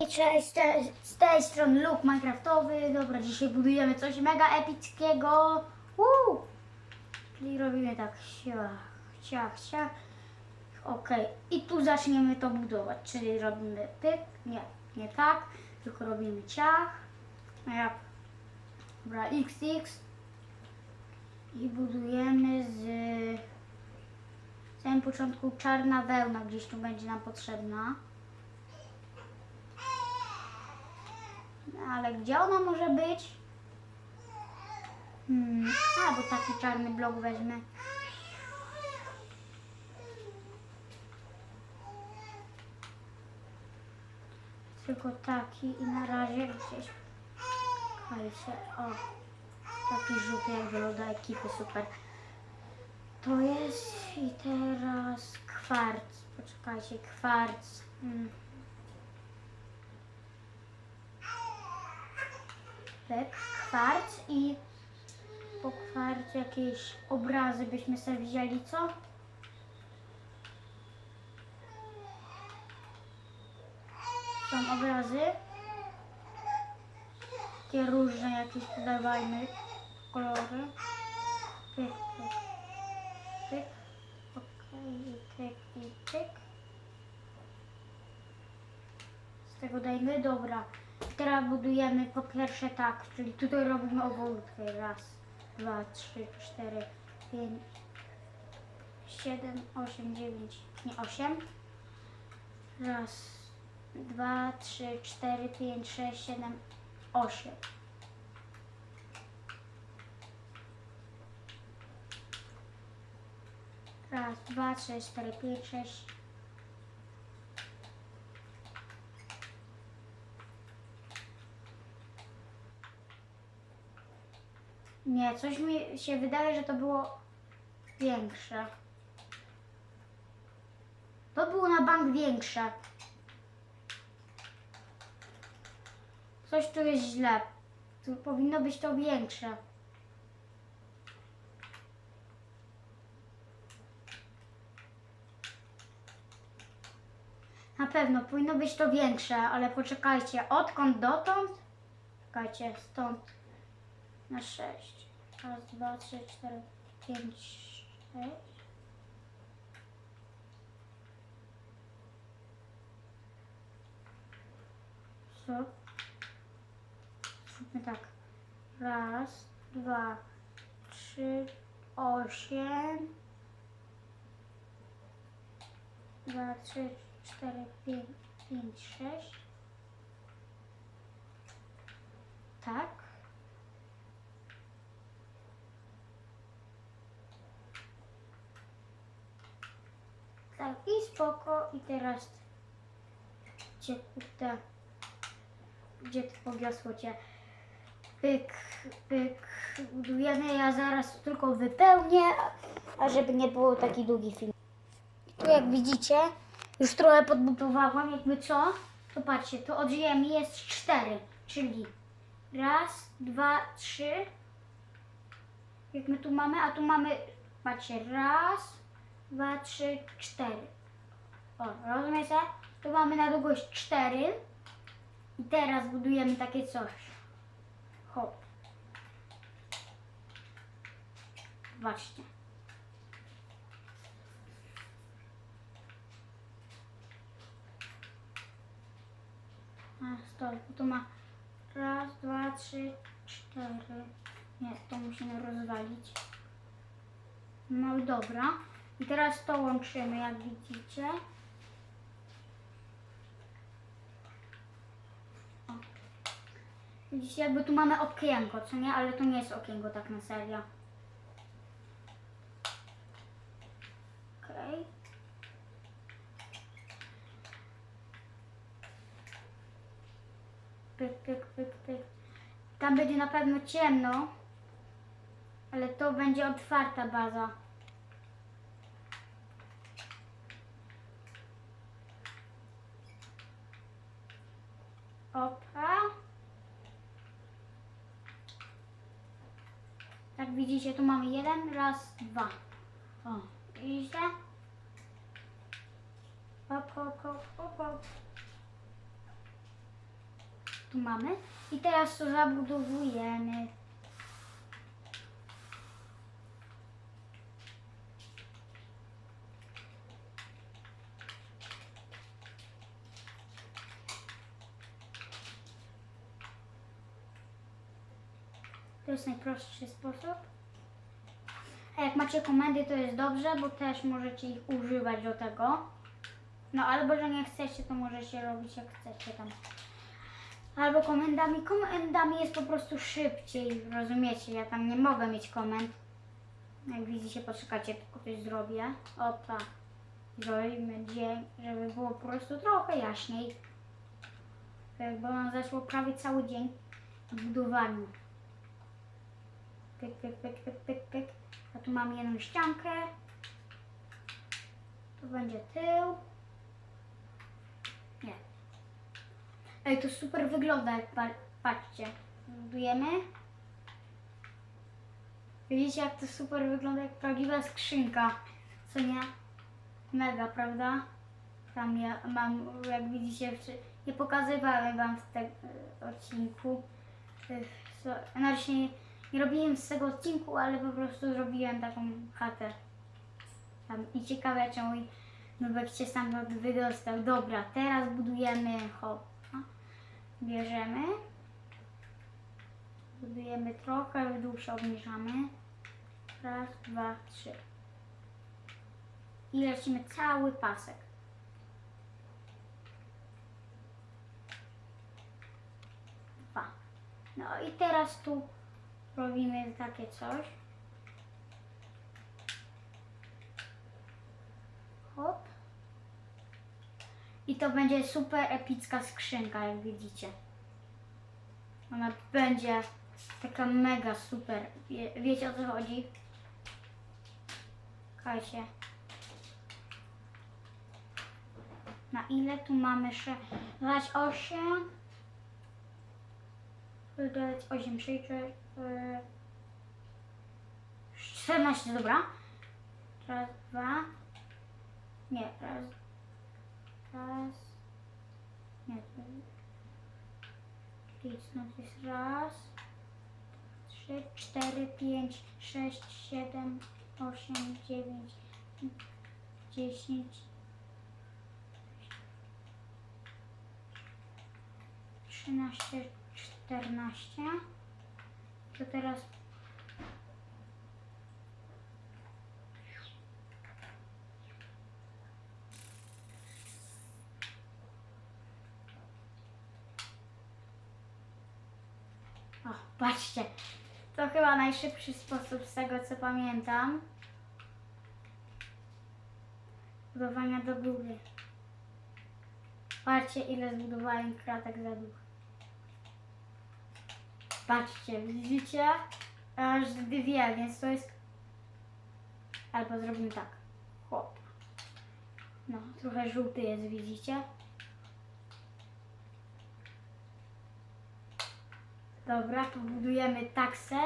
Cześć, z tej, strony Luke Minecraftowy. Dobra, dzisiaj budujemy coś mega epickiego. Woo! Czyli robimy tak, ciach, ciach, ciach. Okej, i tu zaczniemy to budować, czyli robimy pyk, nie, nie tak, tylko robimy ciach. Jak, dobra, xx. I budujemy z... W samym początku czarna wełna gdzieś tu będzie nam potrzebna. Ale gdzie ona może być? Hmm. A, bo taki czarny blok wezmę. Tylko taki i na razie gdzieś. Słuchajcie, o. Taki żółty jak wygląda ekipy, super. To jest i teraz kwarc. Poczekajcie, kwarc. Hmm. Tak, kwarc i po kwarcu jakieś obrazy byśmy sobie wzięli, co? Są obrazy. Takie różne jakieś podawajmy kolory. Pyk, pyk, pyk. Okej, i pyk, i pyk. Z tego dajmy, dobra. Teraz budujemy po pierwsze tak, czyli tutaj robimy obwódkę. Raz, dwa, trzy, cztery, pięć, siedem, osiem, dziewięć, nie osiem. Raz, dwa, trzy, cztery, pięć, sześć, siedem, osiem. Raz, dwa, trzy, cztery, pięć, sześć. Nie, coś mi się wydaje, że to było większe. To było na bank większe. Coś tu jest źle. Tu powinno być to większe. Na pewno powinno być to większe, ale poczekajcie, odkąd dotąd? Czekajcie, stąd na 6. Raz, dwa, trzy, cztery, pięć, sześć. Co? Zróbmy tak. Raz, dwa, trzy, osiem. Dwa, trzy, cztery, pięć, pięć, sześć. Tak. Tak, i spoko. I teraz gdzie kurde, gdzie to powiosło cię? Pyk, pyk, budujemy. Ja zaraz tylko wypełnię, a- żeby nie było taki długi film. Tu jak widzicie, już trochę podbudowałam, jakby co? To patrzcie, to od ziemi jest cztery, czyli raz, dwa, trzy. Jak my tu mamy, a tu mamy, patrzcie, raz, dwa, trzy, cztery. O, rozumiecie? Tu mamy na długość cztery. I teraz budujemy takie coś. Hop. Zobaczcie. A, stop, bo to ma raz, dwa, trzy, cztery. Nie, to musimy rozwalić. No dobra. I teraz to łączymy, jak widzicie. O. Widzicie, jakby tu mamy okienko, co nie? Ale to nie jest okienko tak na serio. Okej. Pyk, pyk, pyk, pyk. Tam będzie na pewno ciemno, ale to będzie otwarta baza. Opa. Jak widzicie, tu mamy jeden, raz, dwa. O, widzicie? Hop, hop, hop, hop, hop. Tu mamy. I teraz to zabudowujemy. To jest najprostszy sposób. A jak macie komendy, to jest dobrze, bo też możecie ich używać do tego. No albo, że nie chcecie, to możecie robić jak chcecie tam. Albo komendami. Komendami jest po prostu szybciej, rozumiecie? Ja tam nie mogę mieć komend. Jak widzicie, poczekacie, tylko coś zrobię. O tak. Zrobimy dzień, żeby było po prostu trochę jaśniej. Bo on zeszło prawie cały dzień w budowaniu. Pyk, pyk, pyk, pyk, pyk, pyk. A tu mam jedną ściankę. Tu będzie tył. Nie. Ej, to super wygląda, jak pa- patrzcie. Budujemy. Widzicie, jak to super wygląda, jak prawdziwa skrzynka. Co nie? Mega, prawda? Tam ja mam, jak widzicie, nie pokazywałem wam w tym odcinku. Znaczy, nie, robiłem z tego odcinku, ale po prostu zrobiłem taką chatę. Tam I ciekawe, czemu Nubek się stamtąd wydostał. Dobra, teraz budujemy hop. Bierzemy. Budujemy trochę, w dół obniżamy. Raz, dwa, trzy. I lecimy cały pasek. Dwa. No i teraz tu robimy takie coś. Hop. I to będzie super epicka skrzynka, jak widzicie. Ona będzie taka mega super. Wie, wiecie o co chodzi? Kajcie. Na ile tu mamy jeszcze? Dodać 8. Dodać 8, 6, 14, dobra. Raz, dwa. Nie, raz. Raz. Nie, to Kliknąć jest raz, trzy, cztery, pięć, sześć, siedem, osiem, dziewięć, dziesięć, trzynaście, czternaście. To teraz O, patrzcie. To chyba najszybszy sposób z tego, co pamiętam. Budowania do góry. Patrzcie, ile zbudowałem kratek za dół. Patrzcie, widzicie? Aż dwie, więc to jest... Albo zrobimy tak. Hop. No, trochę żółty jest, widzicie? Dobra, tu budujemy taksę.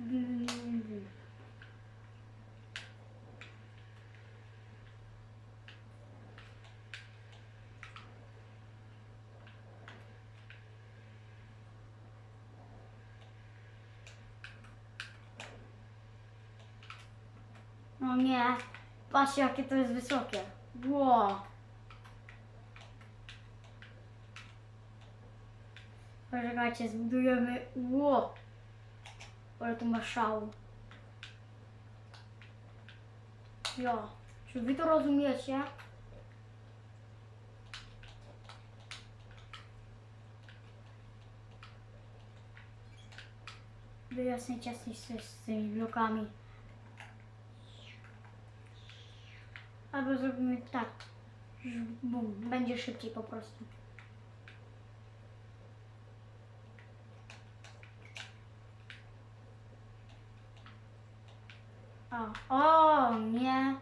Mm. No nie, patrzcie jakie to jest wysokie. Wow. Poczekajcie, zbudujemy. Wow. Ale to ma szał. Ja. Czy wy to rozumiecie? Wyjaśnić jasniej z, z tymi blokami. Albo zrobimy tak. Bum, będzie szybciej po prostu. O, o nie.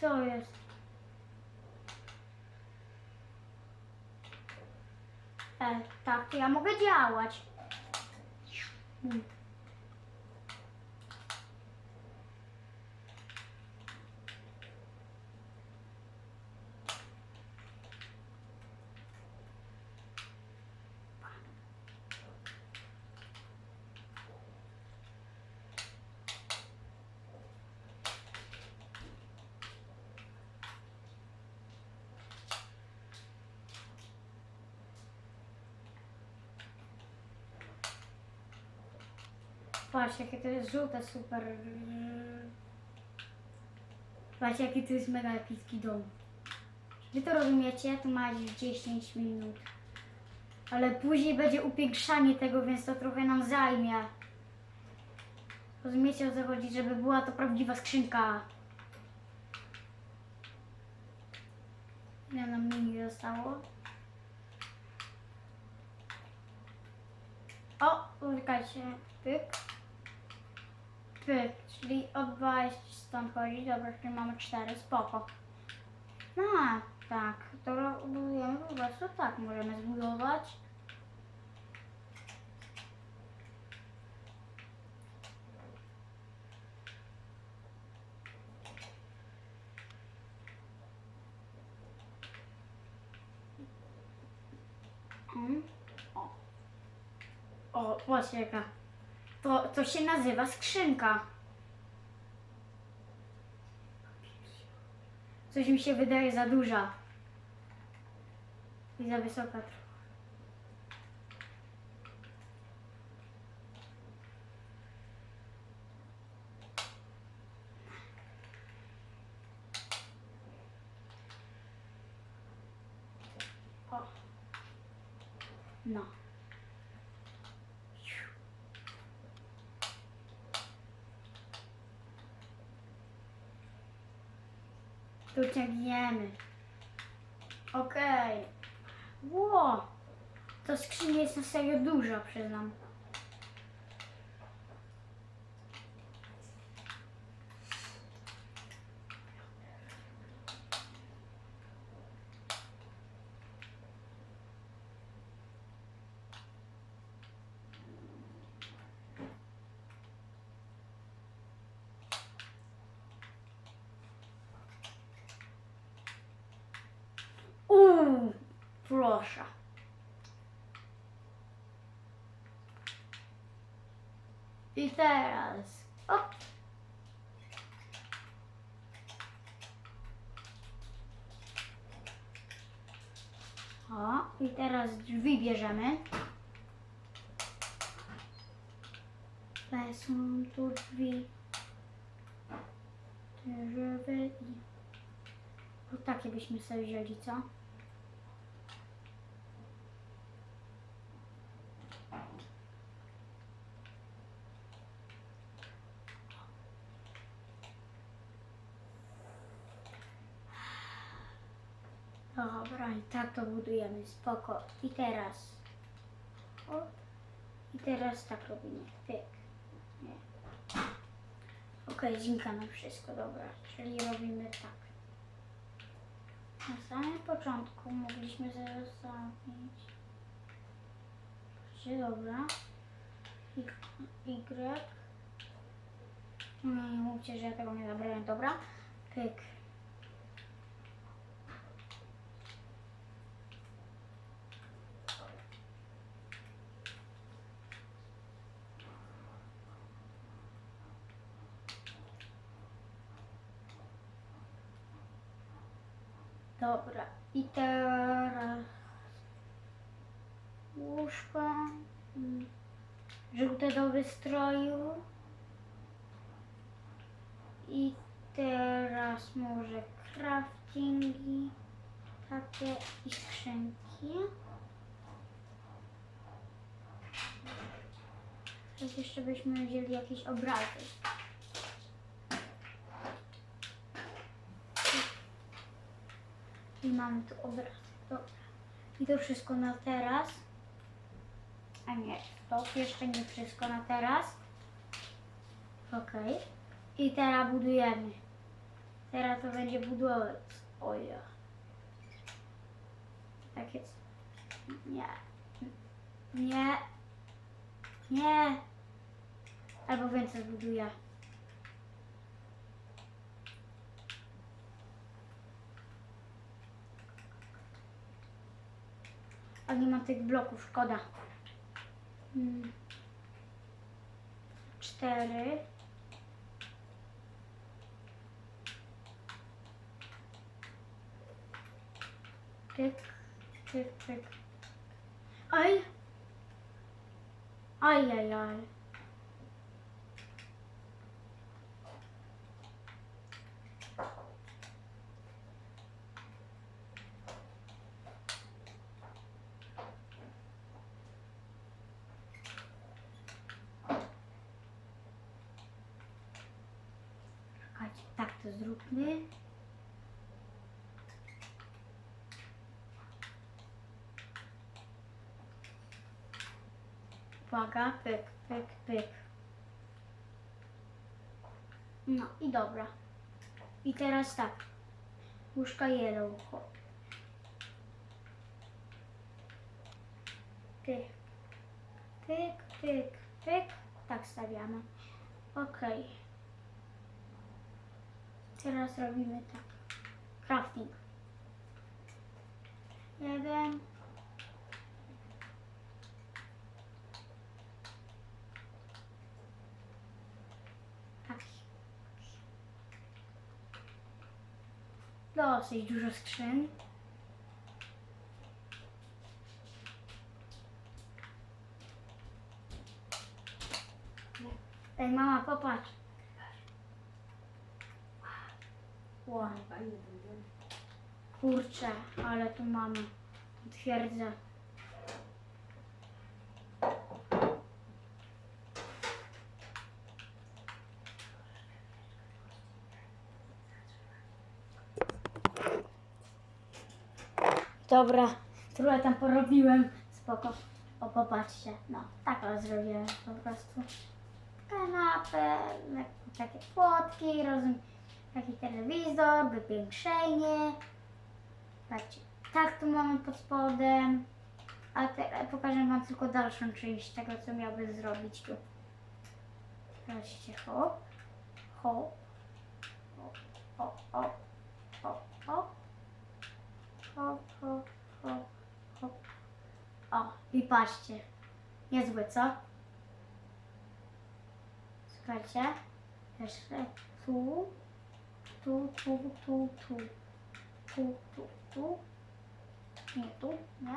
Co jest? E, tak, ja mogę działać. Mm. Patrz, jakie to jest żółte, super. Patrz, jaki to jest mega epicki dom. Wy to rozumiecie? To ma już 10 minut. Ale później będzie upiększanie tego, więc to trochę nam zajmie. Rozumiecie o co chodzi? Żeby była to prawdziwa skrzynka. Ile nam mini zostało? O, czekajcie. Pyk. Pyk, czyli od 20 stąd chodzi. Dobra, czyli mamy 4, spoko. No, tak, to budujemy po prostu tak, możemy zbudować. Mm. O, o patrzcie jaka. To, to się nazywa skrzynka. Coś mi się wydaje za duża. I za wysoka trochę. O. No. Tu Okej. Ło! To skrzynia jest na serio duża, przyznam. Uuu, proszę. I teraz. Op. O, i teraz drzwi bierzemy. To są tu drzwi. Żeby i... O, takie byśmy sobie wzięli, co? Dobra, i to budujemy, spoko. I teraz. I teraz tak robimy. Pyk. Nie. Okej, zimka na wszystko, dobra. Czyli robimy tak. Na samym początku mogliśmy zostawić. Patrzcie, dobra. Y. y. Nie, nie mówcie, że ja tego nie zabrałem, dobra. Pyk. Dobra, i teraz łóżko mm, żółte do wystroju i teraz może craftingi takie i skrzynki. Teraz jeszcze byśmy wzięli jakieś obrazy. I mamy tu obraz. Dobra. I to wszystko na teraz. A nie, to jeszcze nie wszystko na teraz. Okej. I teraz budujemy. Teraz to będzie budować. O ja. Takie. c- Nie. Nie. Nie. Albo więcej zbuduję. A nie mam tych bloków, szkoda. Cztery. Pyk, pyk, pyk. Aj! Aj, aj, aj. Zróbmy. Uwaga, pyk, pyk, pyk. No i dobra. I teraz tak. Łóżka yellow. Pyk. Pyk, pyk, pyk. Tak stawiamy. Okej. Teraz robimy tak. Crafting. Jeden. Tak. Dosyć dużo skrzyń. Ej, mama, popatrz. Wow. Kurczę, ale tu mamy twierdzę. Dobra, trochę tam porobiłem. Spoko. O, popatrzcie. No, tak zrobiłem po prostu. Kanapę, takie płotki, rozum, taki telewizor, wypiększenie. Patrzcie, tak tu mamy pod spodem. A teraz pokażę Wam tylko dalszą część tego, co miałby zrobić tu. Patrzcie, hop, hop, hop, hop, hop, hop, hop. O, i patrzcie, niezłe, co? Słuchajcie, jeszcze tu, tu, tu, tu, tu, tu, tu, tu, nie tu, nie,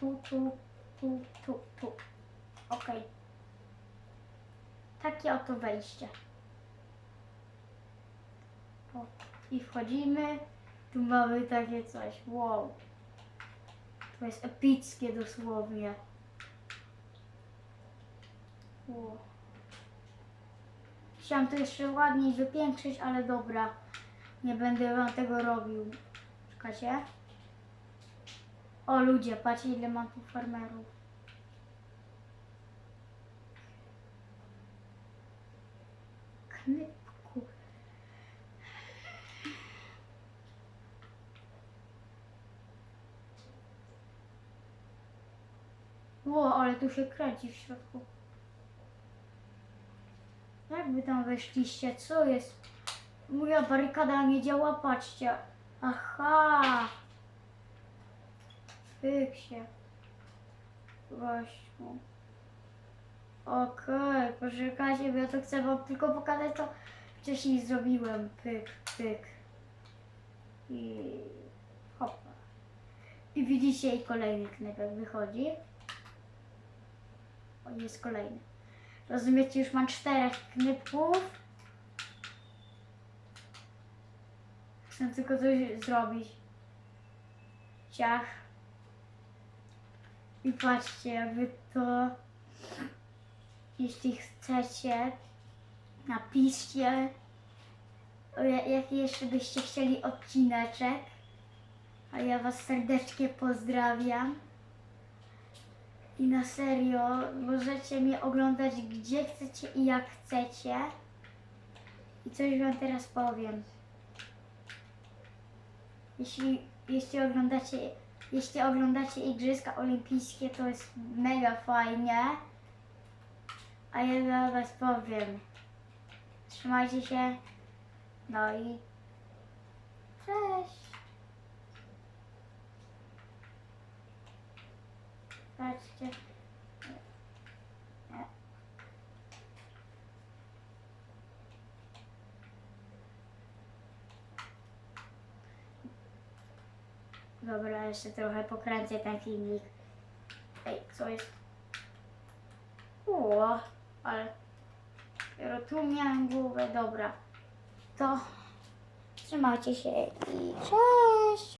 tu, tu, tu, tu, tu, okej. Takie oto wejście. O, I wchodzimy, tu mamy takie coś, wow. To jest epickie dosłownie. Wow. Chciałam to jeszcze ładniej wypiększyć, ale dobra. Nie będę wam tego robił. Czekacie? O ludzie, patrzcie ile mam tu farmerów. Knypku. Ło, ale tu się kręci w środku. Jak wy tam weszliście? Co jest? Moja barykada nie działa, patrzcie. Aha. Pyk się. Gościu. Okej, poczekajcie, bo ja to chcę wam tylko pokazać, co wcześniej zrobiłem. Pyk, pyk. I hopa. I widzicie, i kolejny knepek wychodzi. O, jest kolejny. Rozumiecie, już mam czterech knypków. Chcę tylko coś zrobić. Ciach. I patrzcie, jakby to... Jeśli chcecie, napiszcie, jaki jeszcze byście chcieli odcineczek. A ja Was serdecznie pozdrawiam. I na serio, możecie mnie oglądać gdzie chcecie i jak chcecie. I coś Wam teraz powiem. Jeśli, jeśli oglądacie jeśli oglądacie Igrzyska Olimpijskie, to jest mega fajnie. A ja dla Was powiem. Trzymajcie się. No i cześć. Patrzcie. Dobra, jeszcze trochę pokręcę ten filmik. Ej, co jest? O, ale dopiero tu miałem głowę, dobra. To trzymajcie się i cześć!